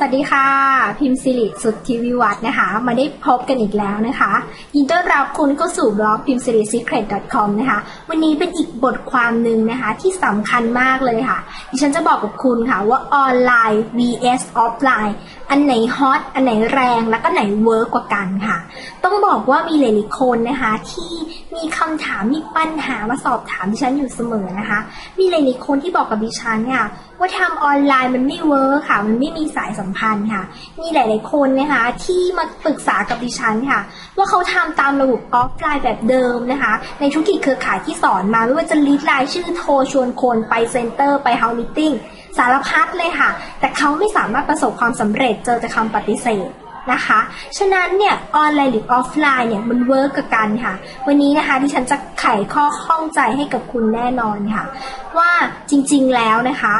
สวัสดีค่ะ พิมพ์สิริสุทธิวิวัฒนะคะ มาได้พบกันอีกแล้วนะคะ ยินต้อนรับคุณเข้าสู่บล็อกพิมพ์สิริ secret com นะคะ วันนี้เป็นอีกบทความหนึ่งนะคะ ที่สำคัญมากเลยค่ะ ดิฉันจะบอกกับคุณค่ะว่าออนไลน์ vs ออฟไลน์ อันไหนฮอตอันไหนแรงแล้วก็ไหนเวิร์กกว่ากันค่ะ ต้องบอกว่ามีหลายๆคนนะคะ ที่มีคำถามมีปัญหามาสอบถามดิฉันอยู่เสมอนะคะ มีหลายๆคนที่บอกกับดิฉันค่ะว่าทำออนไลน์มันไม่เวิร์กค่ะ มันไม่มีสายสัมพันธ์ค่ะ มีหลาย ๆคนนะคะ ที่มาปรึกษากับดิฉันค่ะ ว่าเขาทำตามระบบออฟไลน์แบบเดิมนะคะ ในธุรกิจเครือข่ายที่สอนมาไม่ว่าจะลิสต์รายชื่อโทรชวนคนไปเซ็นเตอร์ไปเฮาส์มิทติ้ง สารพัดเลยค่ะ แต่เขาไม่สามารถประสบความสำเร็จเจอแต่คำปฏิเสธนะคะ ฉะนั้นเนี่ยออนไลน์หรือออฟไลน์เนี่ยมันเวิร์กกับกันค่ะ วันนี้นะคะที่ฉันจะไขข้อข้องใจให้กับคุณแน่นอนค่ะ ว่าจริงๆแล้วนะคะ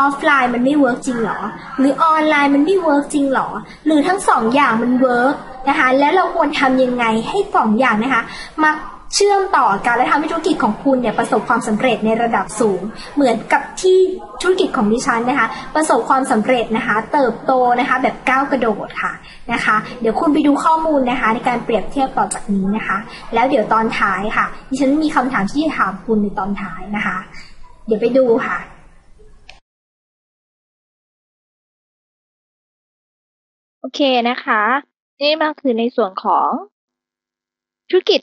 ออฟไลน์มันไม่เวิร์กจริงหรอ หรือออนไลน์มันไม่เวิร์กจริงหรอ หรือทั้งสองอย่างมันเวิร์กนะคะ แล้วเราควรทำยังไงให้สองอย่างนะคะมา เชื่อมต่อกันและทำให้ธุรกิจของคุณเนี่ยประสบความสำเร็จในระดับสูง เหมือนกับที่ธุรกิจของดิฉันนะคะ ประสบความสำเร็จนะคะ เติบโตนะคะแบบก้าวกระโดดค่ะนะคะ เดี๋ยวคุณไปดูข้อมูลนะคะ ในการเปรียบเทียบต่อจากนี้นะคะ แล้วเดี๋ยวตอนท้ายค่ะ ดิฉันมีคำถามที่จะถามคุณในตอนท้ายนะคะ เดี๋ยวไปดูค่ะโอเคนะคะ นี่มาคือในส่วนของธุรกิจ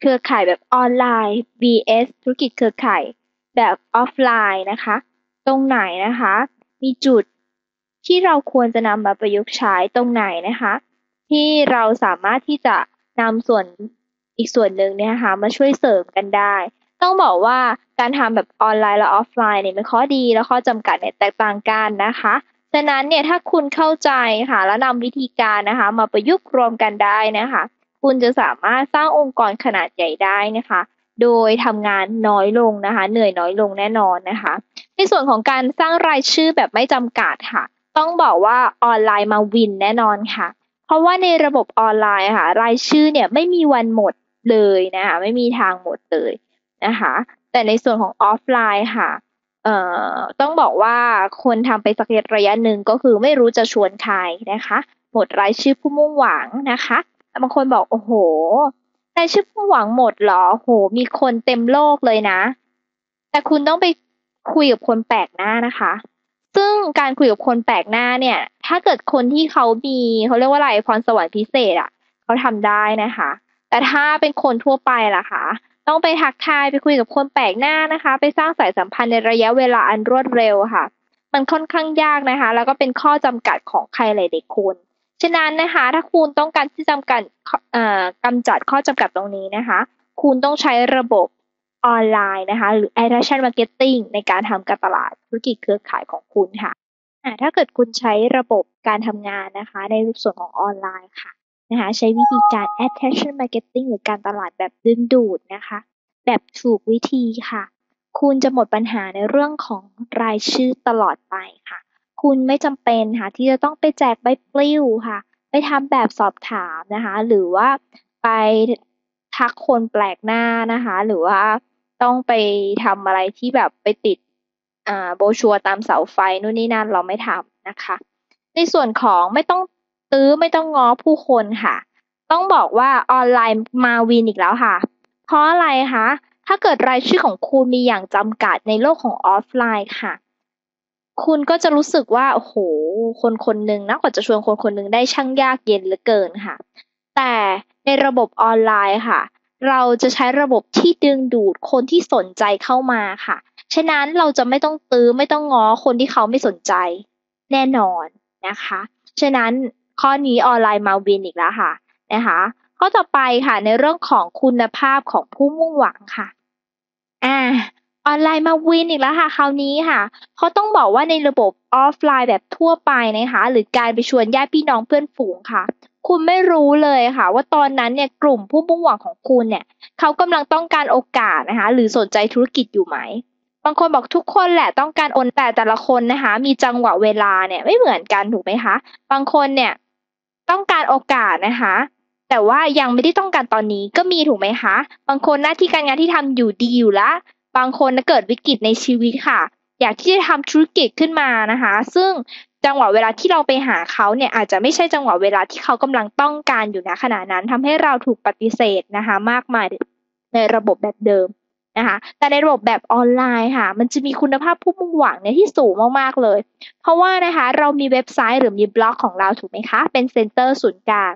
เครือข่ายแบบออนไลน์ vs ธุรกิจเครือข่ายแบบออฟไลน์นะคะ ตรงไหนนะคะ มีจุดที่เราควรจะนำมาประยุกต์ใช้ตรงไหนนะคะ ที่เราสามารถที่จะนำส่วนอีกส่วนหนึ่งเนี่ยค่ะมาช่วยเสริมกันได้ ต้องบอกว่าการทำแบบออนไลน์และออฟไลน์เนี่ยมันข้อดีและข้อจำกัดเนี่ยแตกต่างกันนะคะฉะนั้นเนี่ยถ้าคุณเข้าใจค่ะแล้วนำวิธีการนะคะ มาประยุกต์รวมกันได้นะคะ คุณจะสามารถสร้างองค์กรขนาดใหญ่ได้นะคะ โดยทำงานน้อยลงนะคะ เหนื่อยน้อยลงแน่นอนนะคะ ในส่วนของการสร้างรายชื่อแบบไม่จำกัดค่ะ ต้องบอกว่าออนไลน์มาวินแน่นอนค่ะ เพราะว่าในระบบออนไลน์ค่ะ รายชื่อเนี่ยไม่มีวันหมดเลยนะคะ ไม่มีทางหมดเลยนะคะ แต่ในส่วนของออฟไลน์ค่ะเอ่อต้องบอกว่าคนทำไปสักระยะหนึ่งก็คือไม่รู้จะชวนใครนะคะ หมดรายชื่อผู้มุ่งหวังนะคะ บางคนบอกโอ้โหรายชื่อผู้หวังหมดหรอโห มีคนเต็มโลกเลยนะ แต่คุณต้องไปคุยกับคนแปลกหน้านะคะ ซึ่งการคุยกับคนแปลกหน้าเนี่ย ถ้าเกิดคนที่เขามีเขาเรียกว่าอะไรพรสวรรค์พิเศษอะ่ะเขาทำได้นะคะ แต่ถ้าเป็นคนทั่วไปล่ะคะ ต้องไปทักทายไปคุยกับคนแปลกหน้านะคะ ไปสร้างสายสัมพันธ์ในระยะเวลาอันรวดเร็วค่ะ มันค่อนข้างยากนะคะ แล้วก็เป็นข้อจำกัดของใครหลายๆคน ฉะนั้นนะคะ ถ้าคุณต้องการที่จำกัดกำจัดข้อจำกัดตรงนี้นะคะ คุณต้องใช้ระบบออนไลน์นะคะ หรือ attraction marketing ในการทำการตลาดธุรกิจเครือข่ายของคุณค่ะถ้าเกิดคุณใช้ระบบการทำงานนะคะ ในรูปส่วนของออนไลน์ค่ะนะคะใช้วิธีการ attention marketing หรือการตลาดแบบดึงดูดนะคะ แบบถูกวิธีค่ะ คุณจะหมดปัญหาในเรื่องของรายชื่อตลอดไปค่ะ คุณไม่จำเป็นค่ะที่จะต้องไปแจกใบปลิวค่ะ ไปทำแบบสอบถามนะคะ หรือว่าไปทักคนแปลกหน้านะคะ หรือว่าต้องไปทำอะไรที่แบบไปติดอ่าโบชัวตามเสาไฟนู่นนี่นั่นเราไม่ทำนะคะ ในส่วนของไม่ต้องตื้อไม่ต้องง้อผู้คนค่ะ ต้องบอกว่าออนไลน์มาวินอีกแล้วค่ะ เพราะอะไรคะถ้าเกิดรายชื่อของคุณมีอย่างจำกัดในโลกของออฟไลน์ค่ะ คุณก็จะรู้สึกว่าโอ้โห คนคนหนึ่งนะกว่าจะชวนคนคนหนึ่งได้ช่างยากเย็นเหลือเกินค่ะ แต่ในระบบออนไลน์ค่ะ เราจะใช้ระบบที่ดึงดูดคนที่สนใจเข้ามาค่ะ ฉะนั้นเราจะไม่ต้องตื้อไม่ต้องง้อคนที่เขาไม่สนใจ แน่นอนนะคะ ฉะนั้นข้อนี้ออนไลน์มาวินอีกแล้วค่ะนะคะข้อต่อไปค่ะในเรื่องของคุณภาพของผู้มุ่งหวังค่ะอ่า ออนไลน์มาวินอีกแล้วค่ะคราวนี้ค่ะเขาต้องบอกว่าในระบบออฟไลน์แบบทั่วไปนะคะหรือการไปชวนญาติพี่น้องเพื่อนฝูงค่ะ คุณไม่รู้เลยค่ะ ว่าตอนนั้นเนี่ยกลุ่มผู้มุ่งหวังของคุณเนี่ยเขากำลังต้องการโอกาสนะคะหรือสนใจธุรกิจอยู่ไหม บางคนบอกทุกคนแหละต้องการโอนแต่แต่ละคนนะคะ มีจังหวะเวลาเนี่ยไม่เหมือนกันถูกไหมคะ บางคนเนี่ยต้องการโอกาสนะคะแต่ว่ายังไม่ได้ต้องการตอนนี้ก็มีถูกไหมคะ บางคนหน้าที่การงานที่ทำอยู่ดีอยู่ละ บางคนเกิดวิกฤตในชีวิตค่ะ อยากที่จะทำธุรกิจขึ้นมานะคะ ซึ่งจังหวะเวลาที่เราไปหาเขาเนี่ยอาจจะไม่ใช่จังหวะเวลาที่เขากำลังต้องการอยู่นะขณะนั้นทำให้เราถูกปฏิเสธนะคะ มากมายในระบบแบบเดิมนะคะ แต่ในระบบแบบออนไลน์ค่ะ มันจะมีคุณภาพผู้มุ่งหวังเนี่ยที่สูงมากๆเลย เพราะว่านะคะเรามีเว็บไซต์หรือมีบล็อกของเราถูกไหมคะ เป็นเซ็นเตอร์ศูนย์กลาง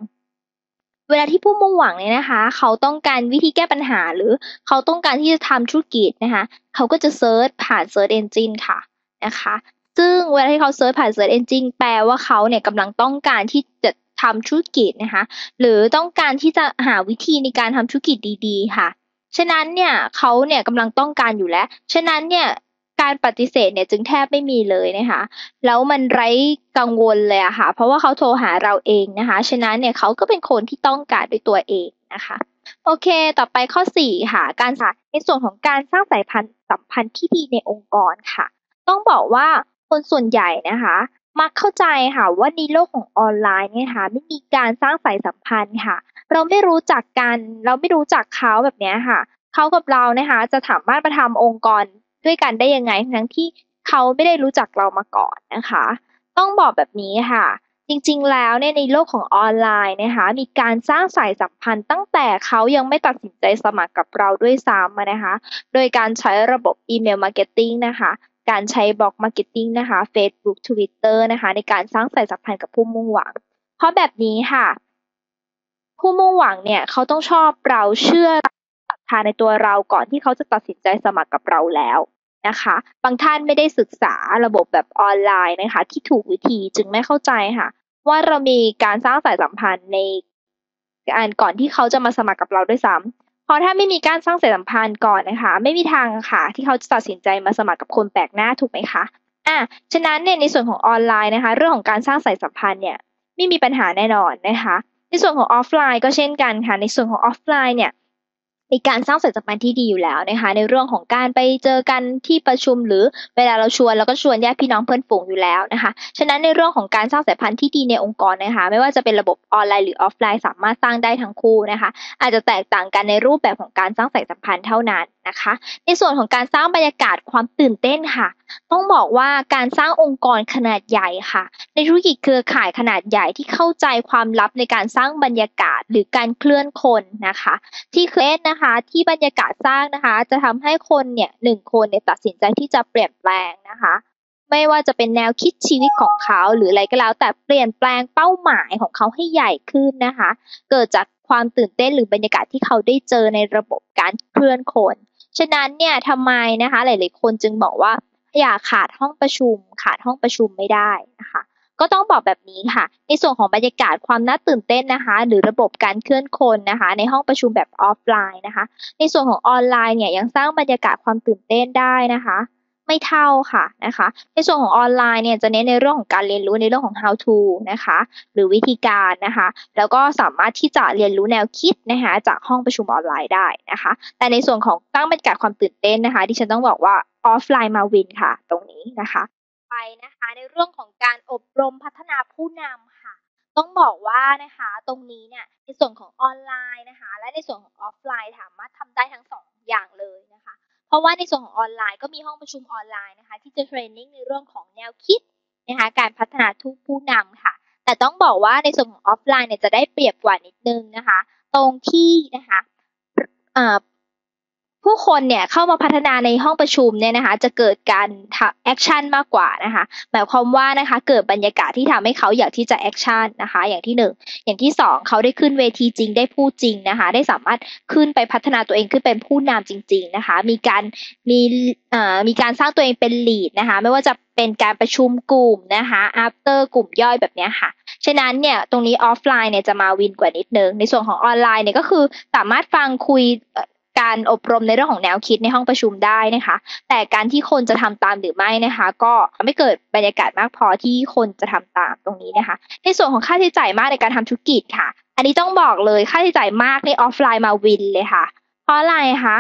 เวลาที่ผู้มุ่งหวังเนี่ยนะคะ เขาต้องการวิธีแก้ปัญหาหรือเขาต้องการที่จะทำธุรกิจนะคะเขาก็จะเซิร์ชผ่านเซิร์ชเอนจินค่ะนะคะซึ่งเวลาที่เขาเซิร์ชผ่านเซิร์ชเอนจินแปลว่าเขาเนี่ยกำลังต้องการที่จะทำธุรกิจนะคะหรือต้องการที่จะหาวิธีในการทำธุรกิจดี ๆ ค่ะ ฉะนั้นเนี่ยเขาเนี่ยกำลังต้องการอยู่แล้ว ฉะนั้นเนี่ย การปฏิเสธเนี่ยจึงแทบไม่มีเลยนะคะ แล้วมันไร้กังวลเลยอะค่ะ เพราะว่าเขาโทรหาเราเองนะคะ ฉะนั้นเนี่ยเขาก็เป็นคนที่ต้องการด้วยตัวเองนะคะโอเค ต่อไปข้อ 4 ค่ะ การสาในส่วนของการสร้างสายพันธุ์สัมพันธ์ที่ดีในองค์กรค่ะ ต้องบอกว่าคนส่วนใหญ่นะคะ มักเข้าใจค่ะว่าในโลกของออนไลน์เนี่ยค่ะไม่มีการสร้างสายสัมพันธ์ค่ะ เราไม่รู้จักกัน เราไม่รู้จักเขาแบบนี้ค่ะ เขากับเรานะคะ จะสามารถมาทำองค์กร ด้วยกันได้ยังไง ทั้งที่เขาไม่ได้รู้จักเรามาก่อนนะคะ ต้องบอกแบบนี้ค่ะ จริงๆ แล้วเนี่ยในโลกของออนไลน์นะคะมีการสร้างสายสัมพันธ์ตั้งแต่เขายังไม่ตัดสินใจสมัครกับเราด้วยซ้ำนะคะ โดยการใช้ระบบอีเมลมาร์เก็ตติ้งนะคะการใช้บล็อกมาร์เก็ตติ้งนะคะ Facebook Twitter นะคะ ในการสร้างสายสัมพันธ์กับผู้มุ่งหวัง เพราะแบบนี้ค่ะ ผู้มุ่งหวังเนี่ยเขาต้องชอบเราเชื่อาในตัวเราก่อนที่เขาจะตัดสินใจสมัครกับเราแล้วนะคะ บางท่านไม่ได้ศึกษาระบบแบบออนไลน์นะคะ ที่ถูกวิธีจึงไม่เข้าใจค่ะ ว่าเรามีการสร้างสายสัมพันธ์ในการก่อนที่เขาจะมาสมัครกับเราด้วยซ้ำเพราะถ้าไม่มีการสร้างสายสัมพันธ์ก่อนนะคะ ไม่มีทางค่ะ ที่เขาจะตัดสินใจมาสมัครกับคนแปลกหน้าถูกไหมคะอะฉะนั้นเนี่ยในส่วนของออนไลน์นะคะ เรื่องของการสร้างสายสัมพันธ์เนี่ยไม่มีปัญหาแน่นอนนะคะ ในส่วนของออฟไลน์ก็เช่นกันค่ะ ในส่วนของออฟไลน์เนี่ย มีการสร้างสายสัมพันธ์ที่ดีอยู่แล้วนะคะ ในเรื่องของการไปเจอกันที่ประชุมหรือเวลาเราชวนเราก็ชวนญาติพี่น้องเพื่อนฝูงอยู่แล้วนะคะ ฉะนั้นในเรื่องของการสร้างสายพันธุ์ที่ดีในองค์กรนะคะ ไม่ว่าจะเป็นระบบออนไลน์หรือออฟไลน์สามารถสร้างได้ทั้งคู่นะคะ อาจจะแตกต่างกันในรูปแบบของการสร้างสายสัมพันธ์เท่านั้นนะคะ ในส่วนของการสร้างบรรยากาศความตื่นเต้นค่ะ ต้องบอกว่าการสร้างองค์กรขนาดใหญ่ค่ะ ในธุรกิจเครือข่ายขนาดใหญ่ที่เข้าใจความลับในการสร้างบรรยากาศหรือการเคลื่อนคนนะคะ ที่เคลื่อนนะคะที่บรรยากาศสร้างนะคะ จะทำให้คนเนี่ยหนึ่งคนเนี่ยตัดสินใจที่จะเปลี่ยนแปลงนะคะ ไม่ว่าจะเป็นแนวคิดชีวิตของเขาหรืออะไรก็แล้ว แต่เปลี่ยนแปลงเป้าหมายของเขาให้ใหญ่ขึ้นนะคะ เกิดจากความตื่นเต้นหรือบรรยากาศที่เขาได้เจอในระบบการเคลื่อนคนฉะนั้นเนี่ยทำไมนะคะ หลาย ๆ คนจึงบอกว่าอย่าขาดห้องประชุม ขาดห้องประชุมไม่ได้นะคะ ก็ต้องบอกแบบนี้ค่ะ ในส่วนของบรรยากาศความน่าตื่นเต้นนะคะ หรือระบบการเคลื่อนคนนะคะ ในห้องประชุมแบบออฟไลน์นะคะ ในส่วนของออนไลน์เนี่ยยังสร้างบรรยากาศความตื่นเต้นได้นะคะไม่เท่าค่ะนะคะ ในส่วนของออนไลน์เนี่ยจะเน้นในเรื่องของการเรียนรู้ในเรื่องของ how to นะคะ หรือวิธีการนะคะ แล้วก็สามารถที่จะเรียนรู้แนวคิดนะคะจากห้องประชุมออนไลน์ได้นะคะ แต่ในส่วนของตั้งบรรยากาศความตื่นเต้นนะคะ ที่ฉันต้องบอกว่าออฟไลน์มาวินค่ะ ตรงนี้นะคะ ไปนะคะ ในเรื่องของการอบรมพัฒนาผู้นำค่ะ ต้องบอกว่านะคะตรงนี้เนี่ยในส่วนของออนไลน์นะคะ และในส่วนของออฟไลน์สามารถทำได้ทั้งสองอย่างเลยนะคะ เพราะว่าในส่วนของออนไลน์ก็มีห้องประชุมออนไลน์นะคะ ที่จะเทรนนิ่งในเรื่องของแนวคิดนะคะการพัฒนาทุกผู้นำค่ะ แต่ต้องบอกว่าในส่วนของออฟไลน์เนี่ยจะได้เปรียบกว่านิดนึงนะคะ ตรงที่นะคะ ผู้คนเนี่ยเข้ามาพัฒนาในห้องประชุมเนี่ยนะคะ จะเกิดการแอคชั่นมากกว่านะคะ หมายความว่านะคะ เกิดบรรยากาศที่ทำให้เขาอยากที่จะแอคชั่นนะคะ อย่างที่หนึ่งอย่างที่สองเขาได้ขึ้นเวทีจริงได้พูดจริงนะคะ ได้สามารถขึ้นไปพัฒนาตัวเองขึ้นเป็นผู้นำจริง ๆนะคะ มีการมีเอ่อมีการสร้างตัวเองเป็นลีดนะคะ ไม่ว่าจะเป็นการประชุมกลุ่มนะคะ after กลุ่มย่อยแบบนี้ค่ะฉะนั้นเนี่ยตรงนี้ออฟไลน์เนี่ยจะมาวินกว่านิดนึง ในส่วนของออนไลน์เนี่ยก็คือสามารถฟังคุย การอบรมในเรื่องของแนวคิดในห้องประชุมได้นะคะ แต่การที่คนจะทำตามหรือไม่นะคะ ก็ไม่เกิดบรรยากาศมากพอที่คนจะทำตามตรงนี้นะคะ ในส่วนของค่าใช้จ่ายมากในการทำธุรกิจค่ะ อันนี้ต้องบอกเลยค่าใช้จ่ายมากในออฟไลน์มาวินเลยค่ะ เพราะอะไรคะ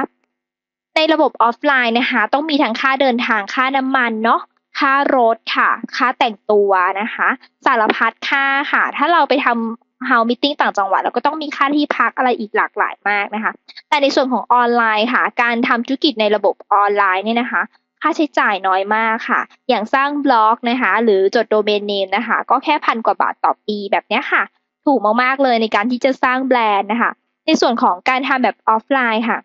ในระบบออฟไลน์นะคะ ต้องมีทั้งค่าเดินทางค่าน้ำมันเนาะค่ารถค่ะ ค่าแต่งตัวนะคะ สารพัดค่าค่ะ ถ้าเราไปทำ เฮามิ팅ต่างจังหวัดแล้วก็ต้องมีค่าที่พักอะไรอีกหลากหลายมากนะคะ แต่ในส่วนของออนไลน์ค่ะ การทำธุรกิจในระบบออนไลน์เนี่ยนะคะ ค่าใช้จ่ายน้อยมากค่ะ อย่างสร้างบล็อกนะคะ หรือจดโดเมนเนมนะคะ ก็แค่พันกว่าบาทต่อปีแบบนี้ค่ะ ถูกมากๆเลยในการที่จะสร้างแบรนด์นะคะ ในส่วนของการทำแบบออฟไลน์ค่ะ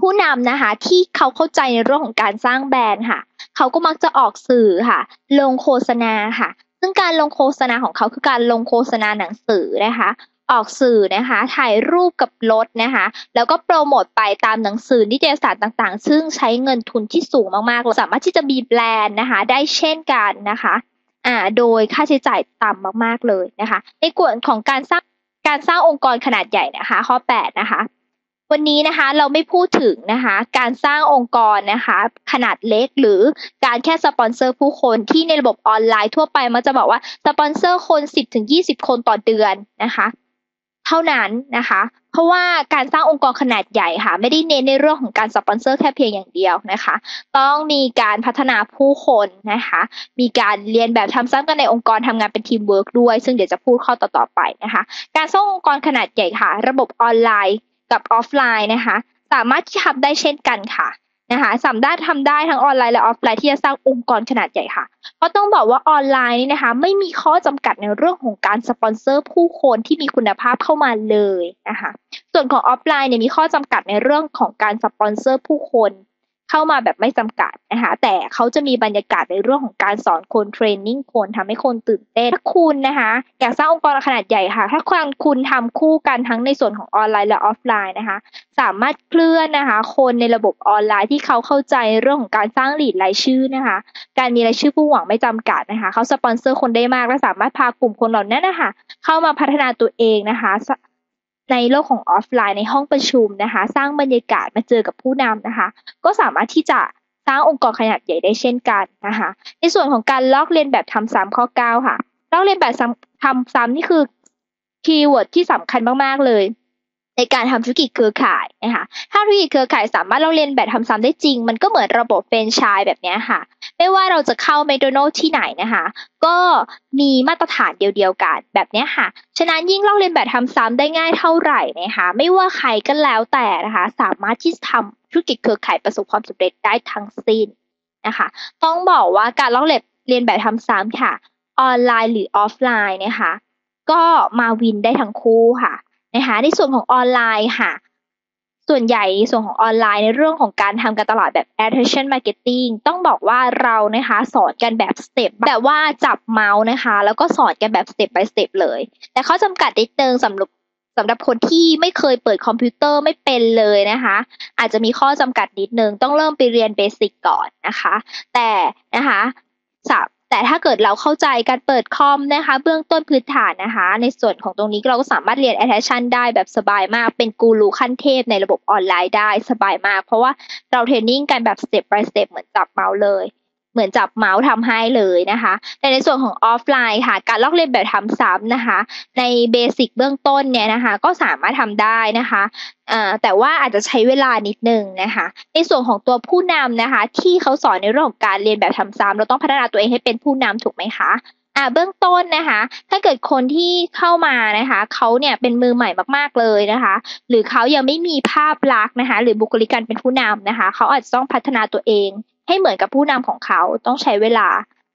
ผู้นำนะคะที่เขาเข้าใจในเรื่องของการสร้างแบรนด์ค่ะเขาก็มักจะออกสื่อค่ะ ลงโฆษณาค่ะ ซึ่งการลงโฆษณาของเขาคือการลงโฆษณาหนังสือนะคะ ออกสื่อนะคะ ถ่ายรูปกับรถนะคะ แล้วก็โปรโมทไปตามหนังสือนิตยสารต่างๆ ซึ่งใช้เงินทุนที่สูงมากๆ สามารถที่จะมีแบรนด์นะคะ ได้เช่นกันนะคะอ่าโดยค่าใช้จ่ายต่ำมากๆเลยนะคะ ในกวนของการสร้างการสร้างองค์กรขนาดใหญ่นะคะ ข้อ 8 นะคะ วันนี้นะคะเราไม่พูดถึงนะคะการสร้างองค์กรนะคะขนาดเล็กหรือการแค่สปอนเซอร์ผู้คนที่ในระบบออนไลน์ทั่วไปมันจะบอกว่าสปอนเซอร์คน 10-20 คนต่อเดือนนะคะเท่านั้นนะคะ เพราะว่าการสร้างองค์กรขนาดใหญ่ค่ะ ไม่ได้เน้นในเรื่องของการสปอนเซอร์แค่เพียงอย่างเดียวนะคะ ต้องมีการพัฒนาผู้คนนะคะ มีการเรียนแบบทำซ้ำกันในองค์กรทำงานเป็นทีมเวิร์กด้วย ซึ่งเดี๋ยวจะพูดข้อต่อๆไปนะคะ การสร้างองค์กรขนาดใหญ่ค่ะ ระบบออนไลน์ กับออฟไลน์นะคะ สามารถที่ทำได้เช่นกันค่ะนะคะสามารถทำได้ทั้งออนไลน์และออฟไลน์ที่จะสร้างองค์กรขนาดใหญ่ค่ะ ก็ต้องบอกว่าออนไลน์นี่นะคะ ไม่มีข้อจำกัดในเรื่องของการสปอนเซอร์ผู้คนที่มีคุณภาพเข้ามาเลยนะคะ ส่วนของออฟไลน์เนี่ยมีข้อจำกัดในเรื่องของการสปอนเซอร์ผู้คน เข้ามาแบบไม่จำกัดนะคะแต่เขาจะมีบรรยากาศในเรื่องของการสอนคนเทรนนิ่งคนทำให้คนตื่นเต้นถ้าคุณนะคะอยากสร้างองค์กรขนาดใหญ่ค่ะ ถ้าคุณคุณทำคู่กันทั้งในส่วนของออนไลน์และออฟไลน์นะคะ สามารถเคลื่อนนะคะ คนในระบบออนไลน์ที่เขาเข้าใจเรื่องของการสร้างหลีดรายชื่อนะคะ การมีรายชื่อผู้หวังไม่จำกัดนะคะเขาสปอนเซอร์คนได้มากและสามารถพากลุ่มคนเหล่านั้นนะคะเข้ามาพัฒนาตัวเองนะคะ ในโลกของออฟไลน์ในห้องประชุมนะคะ สร้างบรรยากาศมาเจอกับผู้นำนะคะ ก็สามารถที่จะสร้างองค์กรขนาดใหญ่ได้เช่นกันนะคะ ในส่วนของการลอกเลียนแบบทำซ้ำข้อ 9 ค่ะ ลอกเลียนแบบทำซ้ำนี่คือคีย์เวิร์ดที่สำคัญมากๆเลย ในการทำธุรกิจเครือข่ายนะคะถ้าธุรกิจเครือข่ายสามารถเราเรียนแบบทำซ้ำได้จริง มันก็เหมือนระบบเฟรนชายแบบนี้ค่ะ ไม่ว่าเราจะเข้าแมคโดนัลที่ไหนนะคะ ก็มีมาตรฐานเดียวๆกันแบบนี้ค่ะ ฉะนั้นยิ่งเราเรียนแบบทำซ้ำได้ง่ายเท่าไหร่นะคะ ไม่ว่าใครก็แล้วแต่นะคะ สามารถที่จะทำธุรกิจเครือข่ายประสบความสำเร็จได้ทั้งสิ้นนะคะ ต้องบอกว่าการลอกเรียนเรียนแบบทำซ้ำค่ะ ออนไลน์หรือออฟไลน์นะคะ ก็มาวินได้ทั้งคู่ค่ะนะคะในส่วนของออนไลน์ค่ะ ส่วนใหญ่ส่วนของออนไลน์ในเรื่องของการทำการตลาดแบบ attention marketing ต้องบอกว่าเรานะคะสอนกันแบบสเต็ปแบบว่าจับเมาส์นะคะ แล้วก็สอนกันแบบสเต็ป by สเต็ปเลย แต่เขาจำกัดนิดนึงสำหรับสำหรับคนที่ไม่เคยเปิดคอมพิวเตอร์ไม่เป็นเลยนะคะ อาจจะมีข้อจำกัดนิดนึง ต้องเริ่มไปเรียนเบสิกก่อนนะคะ แต่นะคะ แต่ถ้าเกิดเราเข้าใจการเปิดคอมนะคะ เบื้องต้นพื้นฐานนะคะ ในส่วนของตรงนี้เราก็สามารถเรียน attention ได้แบบสบายมาก เป็นกูรูขั้นเทพในระบบออนไลน์ได้สบายมาก เพราะว่าเราเทรนนิ่งกันแบบ step by step เหมือนจับเมาส์เลย เหมือนจับเมาส์ทำให้เลยนะคะ แต่ในส่วนของออฟไลน์ค่ะ การลอกเลียนแบบทำซ้ำนะคะ ในเบสิกเบื้องต้นเนี่ยนะคะ ก็สามารถทำได้นะคะแต่ว่าอาจจะใช้เวลานิดนึงนะคะ ในส่วนของตัวผู้นำนะคะ ที่เขาสอนในเรื่องของการเรียนแบบทำซ้ำเราต้องพัฒนาตัวเองให้เป็นผู้นำถูกไหมคะ อ่าเบื้องต้นนะคะ ถ้าเกิดคนที่เข้ามานะคะเขาเนี่ยเป็นมือใหม่มากๆเลยนะคะ หรือเขายังไม่มีภาพลักษณ์นะคะ หรือบุคลิกการเป็นผู้นำนะคะเขาอาจจะต้องพัฒนาตัวเอง ให้เหมือนกับผู้นำของเขาต้องใช้เวลา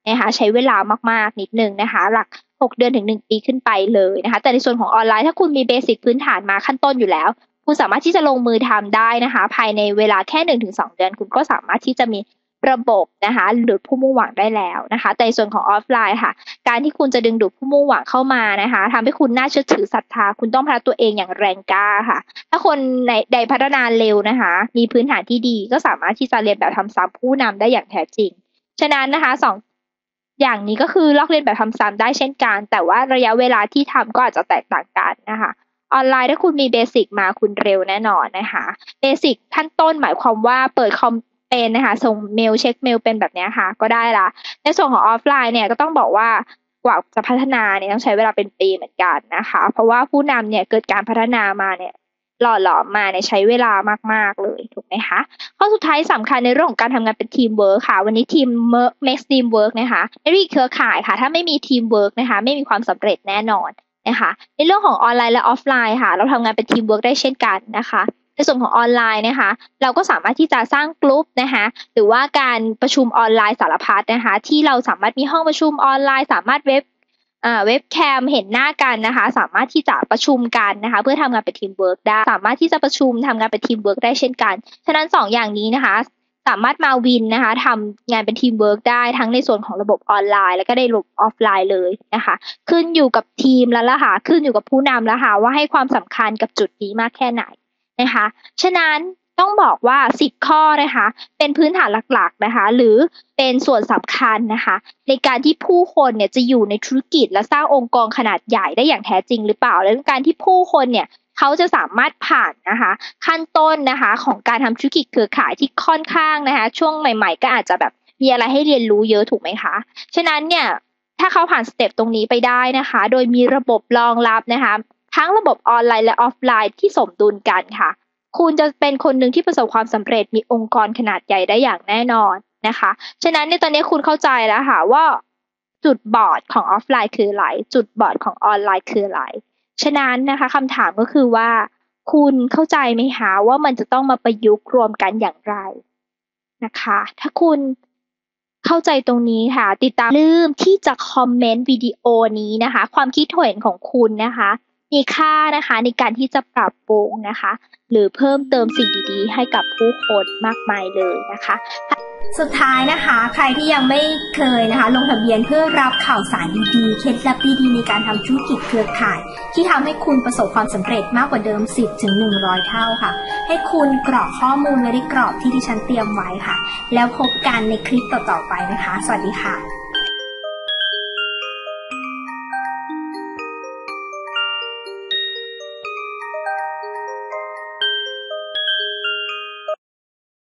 นะคะ ใช้เวลามากๆนิดนึงนะคะ หลัก 6 เดือนถึง 1 ปีขึ้นไปเลยนะคะ แต่ในส่วนของออนไลน์ถ้าคุณมีเบสิกพื้นฐานมาขั้นต้นอยู่แล้ว คุณสามารถที่จะลงมือทำได้นะคะ ภายในเวลาแค่ 1-2 เดือน คุณก็สามารถที่จะมี ระบบนะคะหรือผู้มุ่งหวังได้แล้วนะคะ แต่ส่วนของออฟไลน์ค่ะ การที่คุณจะดึงดูดผู้มุ่งหวังเข้ามานะคะทำให้คุณน่าเชื่อถือศรัทธา คุณต้องพัฒนาตัวเองอย่างแรงกล้าค่ะ ถ้าคนในใดพัฒนาเร็วนะคะ มีพื้นฐานที่ดีก็สามารถที่จะเรียนแบบทำซ้ำผู้นำได้อย่างแท้จริง ฉะนั้นนะคะสองอย่างนี้ก็คือลอกเรียนแบบทำซ้ำได้เช่นกัน แต่ว่าระยะเวลาที่ทำก็อาจจะแตกต่างกันนะคะออนไลน์ถ้าคุณมีเบสิกมาคุณเร็วแน่นอนนะคะเบสิกขั้นต้นหมายความว่าเปิดคอม เป็นนะคะส่งเมลเช็คเมลเป็นแบบนี้ค่ะ ก็ได้ละในส่วนของออฟไลน์เนี่ยก็ต้องบอกว่ากว่าจะพัฒนาเนี่ยต้องใช้เวลาเป็นปีเหมือนกันนะคะ เพราะว่าผู้นำเนี่ยเกิดการพัฒนามาเนี่ยหล่อหลอมมาเนี่ยใช้เวลามาก ๆ เลยถูกไหมคะข้อสุดท้ายสำคัญในเรื่องของการทำงานเป็นทีมเวิร์คค่ะ วันนี้ทีมเม make team work นะคะในรีเครือข่ายค่ะ ถ้าไม่มีทีมเวิร์กนะคะ ไม่มีความสำเร็จแน่นอนนะคะ ในเรื่องของออนไลน์และออฟไลน์ค่ะ เราทำงานเป็นทีมเวิร์กได้เช่นกันนะคะ ในส่วนของออนไลน์นะคะ เราก็สามารถที่จะสร้างกลุ่มนะคะหรือว่าการประชุมออนไลน์สารพัดนะคะ ที่เราสามารถมีห้องประชุมออนไลน์ สามารถเว็บเว็บแคมเห็นหน้ากันนะคะ สามารถที่จะประชุมกันนะคะ เพื่อทำงานเป็นทีมเวิร์กได้ สามารถที่จะประชุมทำงานเป็นทีมเวิร์กได้เช่นกัน ฉะนั้น2ออย่างนี้นะคะ สามารถมาวินนะคะทำงานเป็นทีมเวิร์กได้ทั้งในส่วนของระบบออนไลน์ แล้วก็ในระบบออฟไลน์เลยนะคะ ขึ้นอยู่กับทีมแล้วล่ะค่ะขึ้นอยู่กับผู้นำแล้วค่ะว่าให้ความสำคัญกับจุดนี้มากแค่ไหน นะคะ ฉะนั้นต้องบอกว่า 10 ข้อนะคะ เป็นพื้นฐานหลักๆนะคะ หรือเป็นส่วนสำคัญนะคะ ในการที่ผู้คนเนี่ยจะอยู่ในธุรกิจและสร้างองค์กรขนาดใหญ่ได้อย่างแท้จริงหรือเปล่า และการที่ผู้คนเนี่ยเขาจะสามารถผ่านนะคะ ขั้นต้นนะคะของการทำธุรกิจเครือข่ายที่ค่อนข้างนะคะ ช่วงใหม่ ๆ ก็อาจจะแบบมีอะไรให้เรียนรู้เยอะถูกไหมคะ ฉะนั้นเนี่ยถ้าเขาผ่านสเต็ปตรงนี้ไปได้นะคะ โดยมีระบบรองรับนะคะ ทั้งระบบออนไลน์และออฟไลน์ที่สมดุลกันค่ะ คุณจะเป็นคนหนึ่งที่ประสบความสำเร็จมีองค์กรขนาดใหญ่ได้อย่างแน่นอนนะคะ ฉะนั้นในตอนนี้คุณเข้าใจแล้วค่ะว่าจุดบอดของออฟไลน์คืออะไร จุดบอดของออนไลน์คืออะไร ฉะนั้นนะคะคำถามก็คือว่า คุณเข้าใจไหมคะว่ามันจะต้องมาประยุกต์รวมกันอย่างไรนะคะ ถ้าคุณเข้าใจตรงนี้ค่ะ ติดตามลืมที่จะคอมเมนต์วิดีโอนี้นะคะ ความคิดเห็นของคุณนะคะ มีค่านะคะในการที่จะปรับปรุงนะคะ หรือเพิ่มเติมสิ่งดีๆ ให้กับผู้คนมากมายเลยนะคะสุดท้ายนะคะ ใครที่ยังไม่เคยนะคะ ลงทะเบียนเพื่อรับข่าวสารดีๆ เคล็ดลับดีๆในการทำธุรกิจเครือข่าย ที่ทำให้คุณประสบความสำเร็จมากกว่าเดิม 10ถึง100 เท่าค่ะ ให้คุณกรอกข้อมูลไว้ในกรอบที่ดิฉันเตรียมไว้ค่ะ แล้วพบกันในคลิปต่อๆไปนะคะ สวัสดีค่ะ